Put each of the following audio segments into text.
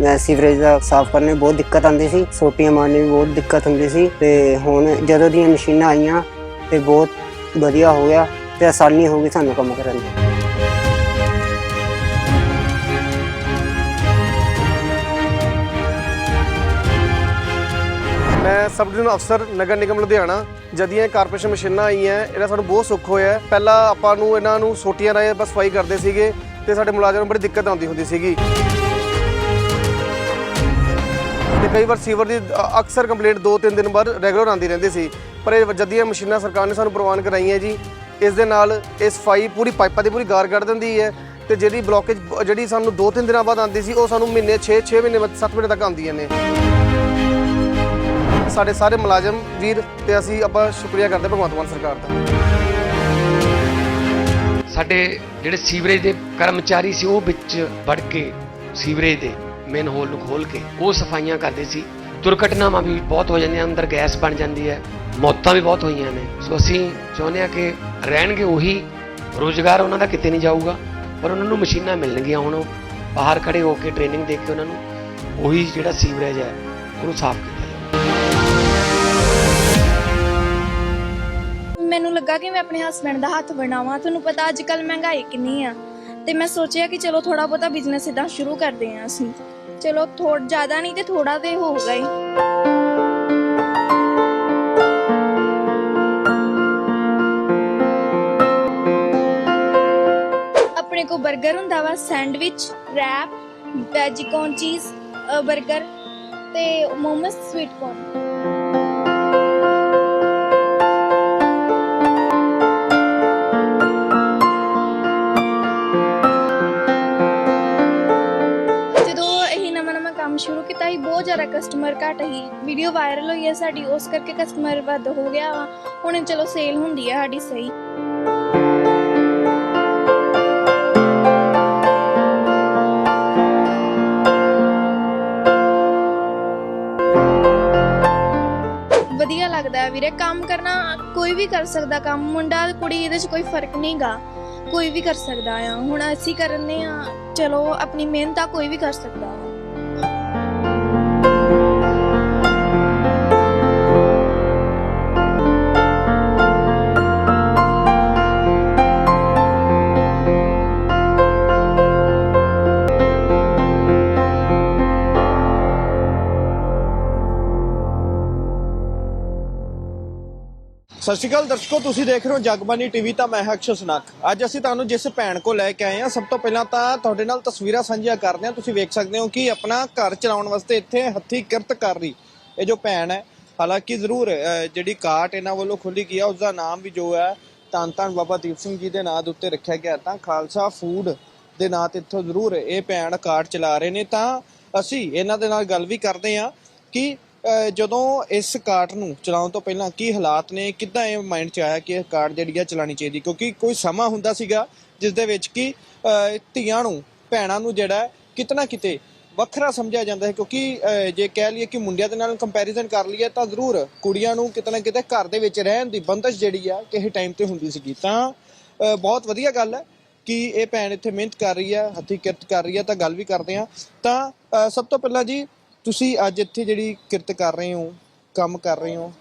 ਅਹ sewerage ਦਾ ਸਾਫ਼ ਕਰਨੇ ਬਹੁਤ ਦਿੱਕਤ ਆਉਂਦੀ ਸੀ, ਸੋਟੀਆਂ ਮਾਰਨੇ ਵੀ ਬਹੁਤ ਦਿੱਕਤ ਹੁੰਦੀ ਸੀ ਤੇ ਹੁਣ ਜਦੋਂ ਦੀਆਂ ਮਸ਼ੀਨਾਂ ਆਈਆਂ ਤੇ ਬਹੁਤ ਵਧੀਆ ਹੋ ਗਿਆ ਤੇ ਆਸਾਨੀ ਹੋ ਗਈ ਸਾਨੂੰ ਕੰਮ ਕਰਨ ਦੀ। ਮੈਂ ਸਬ ਡਿਵੀਜ਼ਨ ਅਫਸਰ ਨਗਰ ਨਿਗਮ ਲੁਧਿਆਣਾ, ਜਦੀਆਂ ਕਾਰਪੋਰੇਸ਼ਨ ਮਸ਼ੀਨਾਂ ਆਈਆਂ, ਇਹਦਾ ਸਾਨੂੰ ਬਹੁਤ ਸੁੱਖ ਹੋਇਆ ਪਹਿਲਾਂ ਆਪਾਂ ਨੂੰ ਇਹਨਾਂ ਨੂੰ ਸੋਟੀਆਂ ਰਾਹੀਂ ਬਸ ਸਫ਼ਾਈ ਕਰਦੇ ਸੀਗੇ ਤੇ ਸਾਡੇ ਮੁਲਾਜ਼ਮਾਂ ਨੂੰ ਬੜੀ ਦਿੱਕਤ ਆਉਂਦੀ ਹੁੰਦੀ ਸੀਗੀ। ਕਈ ਵਾਰ ਸੀਵਰ ਦੀ ਅਕਸਰ ਕੰਪਲੇਂਟ 2-3 ਦਿਨ ਬਾਅਦ ਰੈਗੂਲਰ ਆਉਂਦੀ ਰਹਿੰਦੀ ਸੀ। ਪਰ ਇਹ ਜੱਦੀਆਂ ਮਸ਼ੀਨਾਂ ਸਰਕਾਰ ਨੇ ਸਾਨੂੰ ਪ੍ਰਵਾਨ ਕਰਾਈਆਂ ਜੀ। ਇਸ ਦੇ ਨਾਲ ਇਹ ਸਫ਼ਾਈ ਪੂਰੀ ਪਾਈਪਾਂ ਦੀ ਪੂਰੀ ਗਾਰ ਕੱਢ ਦਿੰਦੀ ਹੈ ਤੇ ਜਿਹੜੀ ਬਲੋਕੇਜ ਜਿਹੜੀ ਸਾਨੂੰ 2-3 ਦਿਨਾਂ ਬਾਅਦ ਆਉਂਦੀ ਸੀ, ਉਹ ਸਾਨੂੰ ਮਹੀਨੇ 6-6 ਮਹੀਨੇ 7 ਮਹੀਨੇ ਤੱਕ ਆਉਂਦੀਆਂ ਨੇ। ਸਾਡੇ ਸਾਰੇ ਮੁਲਾਜ਼ਮ, ਵੀਰ ਤੇ ਅਸੀਂ ਆਪਾਂ ਸ਼ੁਕਰੀਆ ਕਰਦੇ ਭਗਵੰਤ ਮਾਨ ਸਰਕਾਰ ਦਾ। ਸਾਡੇ ਜਿਹੜੇ ਸੀਵਰੇਜ ਦੇ ਕਰਮਚਾਰੀ ਸੀ, ਉਹ ਵਿੱਚ ਵੜ ਕੇ ਸੀਵਰੇਜ ਦੇ ਮੇਨ ਹੋਲ ਨੂੰ ਖੋਲ ਕੇ ਉਹ ਸਫਾਈਆਂ ਕਰਦੇ ਸੀ। ਦੁਰਘਟਨਾਵਾਂ ਵੀ ਬਹੁਤ ਹੋ ਜਾਂਦੀਆਂ, ਅੰਦਰ ਗੈਸ ਬਣ ਜਾਂਦੀ ਹੈ। ਮੌਤਾਂ ਵੀ ਬਹੁਤ ਹੋਈਆਂ ਨੇ। ਸੋ ਅਸੀਂ ਚਾਹੁੰਦੇ ਹਾਂ ਕਿ ਰਹਿਣਗੇ ਉਹੀ। ਰੋਜ਼ਗਾਰ ਉਹਨਾਂ ਦਾ ਕਿਤੇ ਨਹੀਂ ਜਾਊਗਾ, ਪਰ ਉਹਨਾਂ ਨੂੰ ਮਸ਼ੀਨਾਂ ਮਿਲਣਗੀਆਂ ਹੁਣ। ਉਹ ਬਾਹਰ ਖੜੇ ਹੋ ਕੇ ਟ੍ਰੇਨਿੰਗ ਦੇ ਕੇ ਉਹਨਾਂ ਨੂੰ ਉਹੀ ਜਿਹੜਾ ਸੀਵਰੇਜ ਹੈ, ਉਹਨੂੰ ਸਾਫ਼ ਕੀਤਾ ਜਾਊਗਾ ਮੈਨੂੰ ਲੱਗਾ ਕਿ ਮੈਂ ਆਪਣੇ ਹਸਬੰਡ ਦਾ ਹੱਥ ਵਡਾਵਾਂ ਤੁਹਾਨੂੰ ਪਤਾ ਅੱਜ ਕੱਲ ਮਹਿੰਗਾਈ ਕਿੰਨੀ ਆ। ਤੇ ਮੈਂ ਸੋਚਿਆ ਕਿ ਚਲੋ ਥੋੜਾ ਬਹੁਤਾ ਬਿਜ਼ਨਸ ਇਦਾਂ ਸ਼ੁਰੂ ਕਰਦੇ ਆ ਅਸੀਂ। ਚਲੋ ਥੋੜਾ ਜ਼ਿਆਦਾ ਨਹੀਂ ਤੇ ਥੋੜਾ ਤੇ ਹੋਊਗਾ ਹੀ ਆਪਣੇ ਕੋ 버ਗਰ ਹੁੰਦਾ ਵਾ, ਸੈਂਡਵਿਚ, ਰੈਪ, ਵੈਜੀਕੌਨ ਚੀਜ਼ 버ਗਰ ਤੇ ਮੋਮਸ, ਸਵੀਟ ਕੌਰਨ। ਕਸਟਮਰ ਘਟ ਹੀ ਵੀਡੀਓ ਵਾਇਰਲ ਹੋਈ ਹੈ, ਸਾਡੀ ਉਸ ਕਰਕੇ ਕਸਟਮਰ ਵੱਧ ਹੋ ਗਿਆ ਵਾ। ਹੁਣ ਚਲੋ ਸੇਲ ਹੁੰਦੀ ਹੈ ਸਾਡੀ ਸਹੀ। ਵਧੀਆ ਲੱਗਦਾ ਵੀਰੇ, ਕੰਮ ਕਰਨਾ ਕੋਈ ਵੀ ਕਰ ਸਕਦਾ ਕੰਮ। ਮੁੰਡਾ ਕੁੜੀ, ਇਹਦੇ 'ਚ ਕੋਈ ਫ਼ਰਕ ਨਹੀਂਗਾ ਕੋਈ ਵੀ ਕਰ ਸਕਦਾ ਆ। ਹੁਣ ਅਸੀਂ ਕਰਨੇ ਆ, ਚਲੋ ਆਪਣੀ ਮਿਹਨਤ ਆ, ਕੋਈ ਵੀ ਕਰ ਸਕਦਾ ਆ। ਸਤਿ ਸ਼੍ਰੀ ਅਕਾਲ ਦਰਸ਼ਕੋ ਤੁਸੀਂ ਦੇਖ ਰਹੇ ਹੋ ਜਗਬਾਨੀ ਟੀਵੀ ਤਾਂ ਮੈਂ ਹਾਂ ਅਕਸ਼ਰ ਸਨਾਕ। ਅੱਜ ਅਸੀਂ ਤੁਹਾਨੂੰ ਜਿਸ ਭੈਣ ਕੋ ਲੈ ਕੇ ਆਏ ਹਾਂ ਸਭ ਤੋਂ ਪਹਿਲਾਂ ਤਾਂ ਤੁਹਾਡੇ ਨਾਲ ਤਸਵੀਰਾਂ ਸਾਂਝੀਆਂ ਕਰਦੇ ਹਾਂ। ਤੁਸੀਂ ਵੇਖ ਸਕਦੇ ਹੋ ਕਿ ਆਪਣਾ ਘਰ ਚਲਾਉਣ ਵਾਸਤੇ ਇੱਥੇ ਹੱਥੀ ਕਿਰਤ ਕਰ ਰਹੀ ਇਹ ਜੋ ਭੈਣ ਹੈ। ਹਾਲਾਂਕਿ ਜ਼ਰੂਰ ਅਹ, ਜਿਹੜੀ ਕਾਟ ਇਹਨਾਂ ਵੱਲੋਂ ਖੋਲੀ ਗਈ ਹੈ ਉਸ ਦਾ ਨਾਮ ਵੀ ਜੋ ਹੈ ਧੰਨ ਧੰਨ ਬਾਬਾ ਦੀਪ ਸਿੰਘ ਜੀ ਦੇ ਨਾਂ ਦੇ ਉੱਤੇ ਰੱਖਿਆ ਗਿਆ ਤਾਂ ਖਾਲਸਾ ਫੂਡ ਦੇ ਨਾਂ ਤੇ ਇੱਥੋਂ ਜ਼ਰੂਰ ਇਹ ਭੈਣ ਕਾਟ ਚਲਾ ਰਹੇ ਨੇ। ਤਾਂ ਅਸੀਂ ਇਹਨਾਂ ਦੇ ਨਾਲ ਗੱਲ ਵੀ ਕਰਦੇ ਹਾਂ ਕਿ ਜਦੋਂ ਇਸ ਕਾਰਟ ਨੂੰ ਚਲਾਉਣ ਤੋਂ ਪਹਿਲਾਂ ਕੀ ਹਾਲਾਤ ਨੇ? ਕਿੱਦਾਂ ਇਹ ਮਾਈਂਡ 'ਚ ਆਇਆ ਕਿ ਇਹ ਕਾਰਟ ਜਿਹੜੀ ਆ ਚਲਾਣੀ ਚਾਹੀਦੀ? ਕਿਉਂਕਿ ਕੋਈ ਸਮਾਂ ਹੁੰਦਾ ਸੀਗਾ ਜਿਸ ਦੇ ਵਿੱਚ ਕਿ ਧੀਆਂ ਨੂੰ, ਭੈਣਾਂ ਨੂੰ ਜਿਹੜਾ ਹੈ ਕਿਤਨਾ ਕਿਤੇ ਵੱਖਰਾ ਸਮਝਿਆ ਜਾਂਦਾ ਹੈ। ਕਿਉਂਕਿ ਜੇ ਕਹਿ ਲਈਏ ਕਿ ਮੁੰਡਿਆਂ ਦੇ ਨਾਲ ਕੰਪੈਰੀਜ਼ਨ ਕਰ ਲਈਏ ਤਾਂ ਜ਼ਰੂਰ ਕੁੜੀਆਂ ਨੂੰ ਕਿਤੇ ਨਾ ਕਿਤੇ ਘਰ ਦੇ ਵਿੱਚ ਰਹਿਣ ਦੀ ਬੰਦਸ਼ ਜਿਹੜੀ ਆ ਕਿਸੇ ਟਾਈਮ ਤੇ ਹੁੰਦੀ ਸੀਗੀ। ਤਾਂ ਬਹੁਤ ਵਧੀਆ ਗੱਲ ਹੈ ਕਿ ਇਹ ਭੈਣ ਇੱਥੇ ਮਿਹਨਤ ਕਰ ਰਹੀ ਹੈ, ਹੱਥੀਂ ਕਿਰਤ ਕਰ ਰਹੀ ਹੈ, ਤਾਂ ਗੱਲ ਵੀ ਕਰਦੇ ਹਾਂ। ਤਾਂ ਸਭ ਤੋਂ ਪਹਿਲਾਂ ਜੀ ਤੁਸੀਂ ਅੱਜ ਇੱਥੇ ਜਿਹੜੀ ਕਿਰਤ ਕਰ ਰਹੇ ਹੋ ਕੰਮ ਕਰ ਰਹੇ ਹੋ?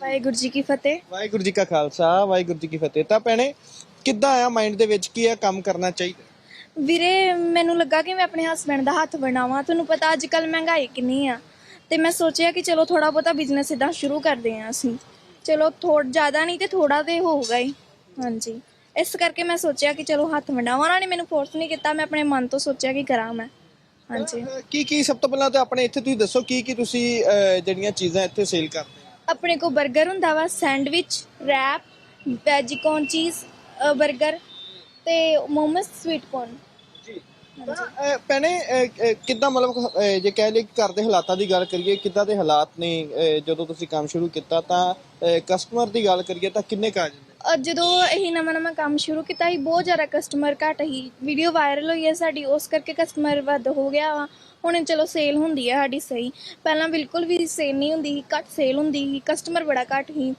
ਵਾਹਿਗੁਰੂ ਜੀ ਕੀ ਫਤਿਹ। ਵਾਹਿਗੁਰੂ ਜੀ ਕਾ ਖਾਲਸਾ ਵਾਹਿਗੁਰੂ ਜੀ ਕੀ ਫਤਿਹ। ਤਾਂ ਭੈਣੇ ਕਿੱਦਾਂ ਆਇਆ ਮਾਈਂਡ ਦੇ ਵਿੱਚ ਕੀ ਇਹ ਕੰਮ ਕਰਨਾ ਚਾਹੀਦਾ? ਵੀਰੇ ਮੈਨੂੰ ਲੱਗਾ ਕਿ ਮੈਂ ਆਪਣੇ ਹਸਬੰਡ ਦਾ ਹੱਥ ਵਡਾਵਾਂ ਤੁਹਾਨੂੰ ਪਤਾ ਅੱਜ ਕੱਲ ਮਹਿੰਗਾਈ ਕਿੰਨੀ ਆ। ਤੇ ਮੈਂ ਸੋਚਿਆ ਕਿ ਚਲੋ ਥੋੜਾ ਬਹੁਤਾ ਬਿਜ਼ਨਸ ਇਦਾਂ ਸ਼ੁਰੂ ਕਰਦੇ ਆ ਅਸੀਂ। ਚਲੋ ਥੋੜਾ ਜ਼ਿਆਦਾ ਨਹੀਂ ਤੇ ਥੋੜਾ ਤੇ ਹੋਊਗਾ ਹੀ। ਹਾਂਜੀ। ਇਸ ਕਰਕੇ ਮੈਂ ਸੋਚਿਆ ਕਿ ਚਲੋ ਹੱਥ ਵਡਾਵਾਂ। ਉਹਨਾਂ ਨੇ ਮੈਨੂੰ ਫੋਰਸ ਨਹੀਂ ਕੀਤਾ। ਮੈਂ ਆਪਣੇ ਮਨ ਤੋਂ ਸੋਚਿਆ ਕਿ ਕਰਾਂ ਮੈਂ। ਹਾਂਜੀ। ਕੀ ਕੀ ਸਭ ਤੋਂ ਪਹਿਲਾਂ ਤਾਂ ਆਪਣੇ ਇੱਥੇ ਤੁਸੀਂ ਦੱਸੋ ਕੀ ਕੀ ਤੁਸੀਂ ਅਹ, ਜਿਹੜੀਆਂ ਚੀਜ਼ਾਂ ਇੱਥੇ ਸੇਲ ਕਰਦੇ ਹੋ? ਆਪਣੇ ਕੋ 버ਗਰ ਹੁੰਦਾ ਵਾ ਸੈਂਡਵਿਚ ਰੈਪ ਵੈਜੀ ਕੌਨ ਚੀਜ਼ 버ਗਰ ਤੇ ਮੋਮਸ ਸਵੀਟ ਕੌਰਨ ਜੀ। ਅਹ, ਕਿੱਦਾਂ ਮਤਲਬ ਅਹ, ਜੇ ਕਹਿ ਲਈਏ ਕਿ ਘਰ ਦੇ ਹਾਲਾਤਾਂ ਦੀ ਗੱਲ ਕਰੀਏ ਕਿੱਦਾਂ ਦੇ ਹਾਲਾਤ ਨੇ ਅਹ, ਜਦੋਂ ਤੁਸੀਂ ਕੰਮ ਸ਼ੁਰੂ ਕੀਤਾ ਤਾਂ ਕਸਟਮਰ ਦੀ ਗੱਲ ਕਰੀਏ ਤਾਂ ਕਿੰਨੇ ਕੁ ਆ ਜਾਂਦੇ? ਅਹ ਜਦੋਂ ਇਹ ਨਵਾਂ ਨਵਾਂ ਕੰਮ ਸ਼ੁਰੂ ਕੀਤਾ ਸੀ, ਬਹੁਤ ਜ਼ਿਆਦਾ ਕਸਟਮਰ ਘੱਟ ਸੀ। ਵੀਡੀਓ ਵਾਇਰਲ ਹੋਈ ਹੈ ਸਾਡੀ, ਉਸ ਕਰਕੇ ਕਸਟਮਰ ਵੱਧ ਹੋ ਗਿਆ ਵਾ। ਹੁਣ ਚਲੋ ਸੇਲ ਹੁੰਦੀ ਹੈ ਸਾਡੀ ਸਹੀ। ਪਹਿਲਾਂ ਬਿਲਕੁਲ ਵੀ ਸੇਲ ਨਹੀਂ ਹੁੰਦੀ ਸੀ, ਘੱਟ ਸੇਲ ਹੁੰਦੀ ਸੀ ਕਸਟਮਰ ਬੜਾ ਘੱਟ ਸੀ।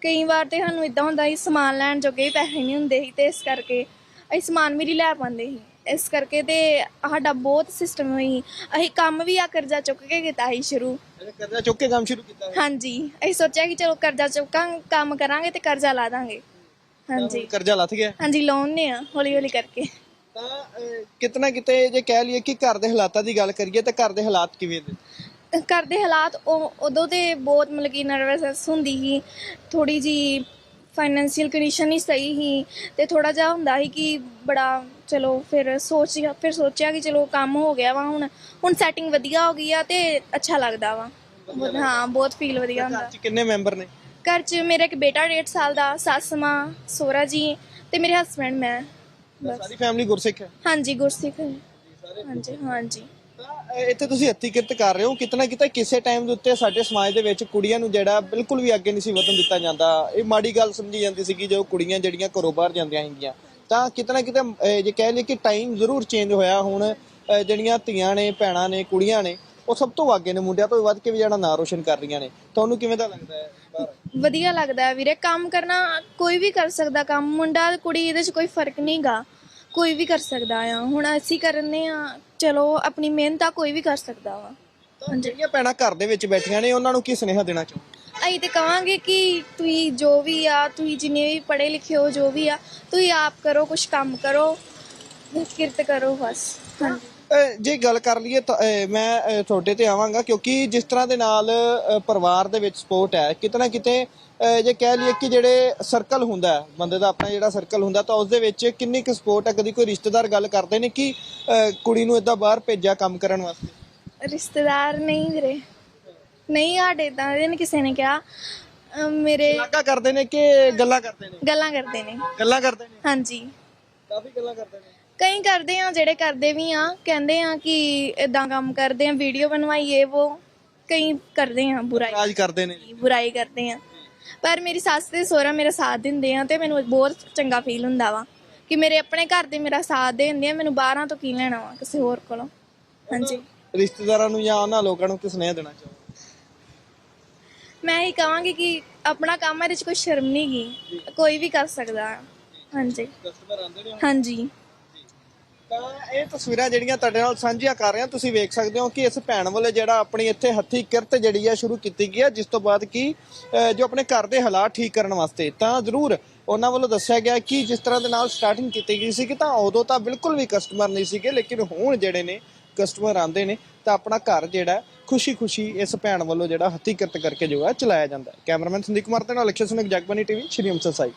ਕਈ ਵਾਰ ਤੇ ਸਾਨੂੰ ਇਦਾਂ ਹੁੰਦਾ ਸੀ, ਸਮਾਨ ਲੈਣ ਜੋਗੇ ਵੀ ਪੈਸੇ ਨਹੀਂ ਹੁੰਦੇ ਸੀ ਤੇ ਇਸ ਕਰਕੇ ਅਸੀਂ ਸਮਾਨ ਵੀ ਨਹੀਂ ਲੈ ਪਾਉਂਦੇ ਸੀ। ਇਸ ਕਰਕੇ ਤੇ ਸਾਡਾ ਬਹੁਤ ਸਿਸਟਮ ਹੋਈ। ਅਸੀਂ ਕੰਮ ਵੀ ਆ ਕਰਜ਼ਾ ਚੁੱਕ ਕੇ ਕੀਤਾ ਸੀ ਸ਼ੁਰੂ। ਕਰਜ਼ਾ ਚੁੱਕ ਕੇ ਕੰਮ ਸ਼ੁਰੂ ਕੀਤਾ ਹੈ ਹਾਂਜੀ ਅਸੀਂ ਸੋਚਿਆ ਕਿ ਚਲੋ ਕਰਜ਼ਾ ਚੁੱਕਾਂ ਕੰਮ ਕਰਾਂਗੇ ਤੇ ਕਰਜ਼ਾ ਲਾ ਦਾਂਗੇ। ਹਾਂਜੀ ਹੁਣ ਕਰਜ਼ਾ ਲੱਥ ਗਿਆ। ਹਾਂਜੀ ਲੋਨ ਨੇ ਆ ਹੌਲੀ ਹੌਲੀ ਕਰਕੇ। ਤਾਂ ਅਹ, ਕਿਤਨਾ ਕਿਤੇ ਜੇ ਕਹਿ ਲਈਏ ਕਿ ਘਰ ਦੇ ਹਾਲਾਤਾਂ ਦੀ ਗੱਲ ਕਰੀਏ ਤਾਂ ਘਰ ਦੇ ਹਾਲਾਤ ਕਿਵੇਂ ਘਰ ਦੇ ਹਾਲਾਤ ਉਹ ਉਦੋਂ ਤੇ ਬਹੁਤ ਮਤਲਬ ਕਿ ਨਰਵਸ ਹੁੰਦੀ ਸੀ। ਥੋੜੀ ਜੀ ਫਾਈਨੈਂਸ਼ੀਅਲ ਕੰਡੀਸ਼ਨ ਨਹੀਂ ਸਹੀ ਸੀ ਤੇ ਥੋੜਾ ਜਿਹਾ ਹੁੰਦਾ ਸੀ ਕਿ ਬੜਾ ਚਲੋ ਫਿਰ ਸੋਚਿਆ ਫਿਰ ਸੋਚਿਆ ਕਿ ਚਲੋ ਕੰਮ ਹੋ ਗਿਆ ਵਾ ਹੁਣ ਹੁਣ ਸੈਟਿੰਗ ਵਧੀਆ ਹੋ ਗਈ ਆ ਤੇ ਅੱਛਾ ਲੱਗਦਾ ਵਾ। ਹਾਂ ਬਹੁਤ ਫੀਲ ਵਧੀਆ ਹੁੰਦਾ। ਘਰ 'ਚ ਕਿੰਨੇ ਮੈਂਬਰ ਨੇ? ਘਰ 'ਚ ਮੇਰਾ ਇੱਕ ਬੇਟਾ 1.5 ਸਾਲ ਦਾ ਸੱਸ ਮਾਂ ਸੋਹਰਾ ਜੀ ਤੇ ਮੇਰੇ ਹਸਬੰਡ ਮੈਂ ਸਾਰੀ ਫੈਮਿਲੀ ਗੁਰਸਿੱਖ ਹੈ? ਹਾਂਜੀ ਗੁਰਸਿੱਖ ਹਾਂਜੀ ਹਾਂਜੀ। ਅਹ, ਇੱਥੇ ਤੁਸੀਂ ਹੱਥੀ ਕਿਰਤ ਕਰ ਰਹੇ ਹੋ ਕਿਤਨਾ ਕਿਤੇ ਕਿਸੇ ਟਾਈਮ ਦੇ ਉੱਤੇ ਸਾਡੇ ਸਮਾਜ ਦੇ ਵਿੱਚ ਕੁੜੀਆਂ ਨੂੰ ਜਿਹੜਾ ਬਿਲਕੁਲ ਵੀ ਅੱਗੇ ਨਹੀਂ ਸੀ ਵਧਣ ਦਿੱਤਾ ਜਾਂਦਾ। ਇਹ ਮਾੜੀ ਗੱਲ ਸਮਝੀ ਜਾਂਦੀ ਸੀ ਕਿ ਜੋ ਕੁੜੀਆਂ ਜਿਹੜੀਆਂ ਘਰੋਂ ਬਾਹਰ ਜਾਂਦੀਆਂ ਹੈਗੀਆਂ ਤਾਂ ਕਿਤਨਾ ਕਿਤੇ ਜੇ ਕਹਿ ਲਈਏ ਕਿ ਟਾਈਮ ਜ਼ਰੂਰ ਚੇਂਜ ਹੋਇਆ। ਹੁਣ ਜਿਹੜੀਆਂ ਧੀਆਂ ਨੇ, ਭੈਣਾਂ ਨੇ, ਕੁੜੀਆਂ ਨੇ, ਉਹ ਸਭ ਤੋਂ ਅੱਗੇ ਨੇ। ਮੁੰਡਿਆਂ ਤੋਂ ਵੱਧ ਕੇ ਵੀ ਜਿਹੜਾ ਨਾਂ ਰੋਸ਼ਨ ਕਰ ਰਹੀਆਂ ਨੇ। ਤੁਹਾਨੂੰ ਕਿਵੇਂ ਦਾ ਲੱਗਦਾ ਹੈ ਵਧੀਆ ਲੱਗਦਾ ਹੈ ਵੀਰੇ। ਕੰਮ ਕਰਨਾ ਕੋਈ ਵੀ ਕਰ ਸਕਦਾ ਕੰਮ। ਮੁੰਡਾ, ਕੁੜੀ, ਇਹਦੇ 'ਚ ਕੋਈ ਫ਼ਰਕ ਨਹੀਂਗਾ ਕੋਈ ਵੀ ਕਰ ਸਕਦਾ ਆ। ਹੁਣ ਅਸੀਂ ਕਰਨੇ ਆ ਚਲੋ ਆਪਣੀ ਮਿਹਨਤ ਆ ਕੋਈ ਵੀ ਕਰ ਸਕਦਾ ਵਾ। ਤਾਂ ਜਿਹੜੀਆਂ ਭੈਣਾਂ ਘਰ ਦੇ ਵਿੱਚ ਬੈਠੀਆਂ ਨੇ ਉਹਨਾਂ ਨੂੰ ਕੀ ਸੁਨੇਹਾ ਦੇਣਾ ਚਾਹੋ ਅਸੀਂ ਤੇ ਕਵਾਂਗੇ ਕਿ ਤੁਸੀਂ ਜੋ ਵੀ ਆ ਤੁਸੀਂ ਜਿੰਨੇ ਵੀ ਪੜ੍ਹੇ ਲਿਖੇ ਹੋ ਜੋ ਵੀ ਆ ਤੁਸੀਂ ਆਪ ਕਰੋ ਕੁਝ ਕੰਮ ਕਰੋ ਕਿਰਤ ਕਰੋ ਬਸ। ਹਾਂਜੀ। ਜੇ ਗੱਲ ਕਰ ਲਈਏ ਮੈਂ ਤੁਹਾਡੇ ਤੇ ਆਵਾਂਗਾ ਕਿਉਂਕਿ ਜਿਸ ਤਰ੍ਹਾਂ ਦੇ ਨਾਲ ਪਰਿਵਾਰ ਦੇ ਵਿੱਚ ਸਪੋਰਟ ਹੈ ਕਿਤੇ ਨਾ ਕਿਤੇ ਜੇ ਕਹਿ ਲਈਏ ਕਿ ਜਿਹੜੇ ਸਰਕਲ ਹੁੰਦਾ ਬੰਦੇ ਦਾ ਆਪਣਾ ਜਿਹੜਾ ਸਰਕਲ ਹੁੰਦਾ ਤਾਂ ਉਸ ਦੇ ਵਿੱਚ ਕਿੰਨੀ ਕੁ ਸਪੋਰਟ ਹੈ ਕਦੀ ਕੋਈ ਰਿਸ਼ਤੇਦਾਰ ਗੱਲ ਕਰਦੇ ਨੇ ਕਿ ਕੁੜੀ ਨੂੰ ਇਦਾਂ ਬਾਹਰ ਭੇਜਿਆ ਕੰਮ ਕਰਨ ਵਾਸਤੇ? ਰਿਸ਼ਤੇਦਾਰ ਨਹੀਂ ਵੀਰੇ। ਨਹੀਂ ਸਾਡੇ ਤਾਂ ਇਹਨੇ ਕਿਸੇ ਨੇ ਕਿਹਾ। ਮੇਰੇ ਲਾਗਾ ਕਰਦੇ ਨੇ ਕਿ ਗੱਲਾਂ ਕਰਦੇ ਨੇ? ਗੱਲਾਂ ਕਰਦੇ ਨੇ। ਗੱਲਾਂ ਕਰਦੇ ਨੇ? ਹਾਂਜੀ। ਕਾਫੀ ਗੱਲਾਂ ਕਰਦੇ ਨੇ। ਕਈ ਕਰਦੇ ਆ ਜਿਹੜੇ ਕਰਦੇ ਵੀ ਆ ਕਹਿੰਦੇ ਆ ਕਿ ਇਦਾਂ ਕੰਮ ਕਰਦੇ ਆ ਵੀਡੀਓ ਬਣਵਾਈਏ ਉਹ ਕਈ ਕਰਦੇ ਆ ਬੁਰਾਈ। ਰਾਜ ਕਰਦੇ ਨੇ। ਬੁਰਾਈ ਕਰਦੇ ਆ। ਪਰ ਮੇਰੀ ਸੱਸ ਤੇ ਸਹੁਰਾ ਮੇਰਾ ਸਾਥ ਦਿੰਦੇ ਆ ਤੇ ਮੈਨੂੰ ਬਹੁਤ ਚੰਗਾ ਫੀਲ ਹੁੰਦਾ ਵਾ ਕਿ ਮੇਰੇ ਆਪਣੇ ਘਰ ਦੇ ਮੇਰਾ ਸਾਥ ਦਿੰਦੇ ਆ ਮੈਨੂੰ ਬਾਹਰਾਂ ਤੋਂ ਕੀ ਲੈਣਾ ਵਾ ਕਿਸੇ ਹੋਰ ਕੋਲੋਂ। ਹਾਂਜੀ। ਰਿਸ਼ਤੇਦਾਰਾਂ ਨੂੰ ਜਾਂ ਉਹਨਾਂ ਲੋਕਾਂ ਨੂੰ ਕਿਸ ਸੁਨੇਹਾ ਦੇਣਾ ਚਾਹੋ ਮੈਂ ਇਹ ਕਹਾਂਗੀ ਕਿ ਆਪਣਾ ਕੰਮ ਹੈ ਇਹਦੇ 'ਚ ਕੋਈ ਸ਼ਰਮ ਨਹੀਂ ਗੀ। ਕੋਈ ਵੀ ਕਰ ਸਕਦਾ। ਹਾਂਜੀ। ਕਸਟਮਰ ਆਉਂਦੇ ਨੇ ਹਾਂਜੀ। ਤਾਂ ਇਹ ਤਸਵੀਰਾਂ ਜਿਹੜੀਆਂ ਤੁਹਾਡੇ ਨਾਲ ਸਾਂਝੀਆਂ ਕਰ ਰਹੇ ਹਾਂ ਤੁਸੀਂ ਵੇਖ ਸਕਦੇ ਹੋ ਕਿ ਇਸ ਭੈਣ ਵੱਲੋਂ ਜਿਹੜਾ ਆਪਣੀ ਇੱਥੇ ਹੱਥੀ ਕਿਰਤ ਜਿਹੜੀ ਆ ਸ਼ੁਰੂ ਕੀਤੀ ਗਈ ਆ, ਜਿਸ ਤੋਂ ਬਾਅਦ ਕਿ ਜੋ ਆਪਣੇ ਘਰ ਦੇ ਹਾਲਾਤ ਠੀਕ ਕਰਨ ਵਾਸਤੇ। ਤਾਂ ਜ਼ਰੂਰ ਉਹਨਾਂ ਵੱਲੋਂ ਦੱਸਿਆ ਗਿਆ ਕਿ ਜਿਸ ਤਰ੍ਹਾਂ ਦੇ ਨਾਲ ਸਟਾਰਟਿੰਗ ਕੀਤੀ ਗਈ ਸੀ ਕਿ ਤਾਂ ਉਦੋਂ ਤਾਂ ਬਿਲਕੁਲ ਵੀ ਕਸਟਮਰ ਨਹੀਂ ਸੀਗੇ, ਲੇਕਿਨ ਹੁਣ ਜਿਹੜੇ ਨੇ ਕਸਟਮਰ ਆਉਂਦੇ ਨੇ, ਤਾਂ ਆਪਣਾ ਘਰ ਜਿਹੜਾ ਖੁਸ਼ੀ-ਖੁਸ਼ੀ ਇਸ ਭੈਣ ਵੱਲੋਂ ਜਿਹੜਾ ਹੱਥੀ ਕਿਰਤ ਕਰਕੇ ਜੋ ਹੈ ਚਲਾਇਆ ਜਾਂਦਾ ਕੈਮਰਾਮੈਨ ਸੰਦੀਪ ਕੁਮਾਰ ਤੇ ਨਾਲ ਅਲੇਕਸ਼ਾ ਸੁਨਕ ਜਗਬਾਨੀ ਟੀਵੀ, ਸ਼੍ਰੀ ਅੰਮ੍ਰਿਤਸਰ ਸਾਹਿਬ।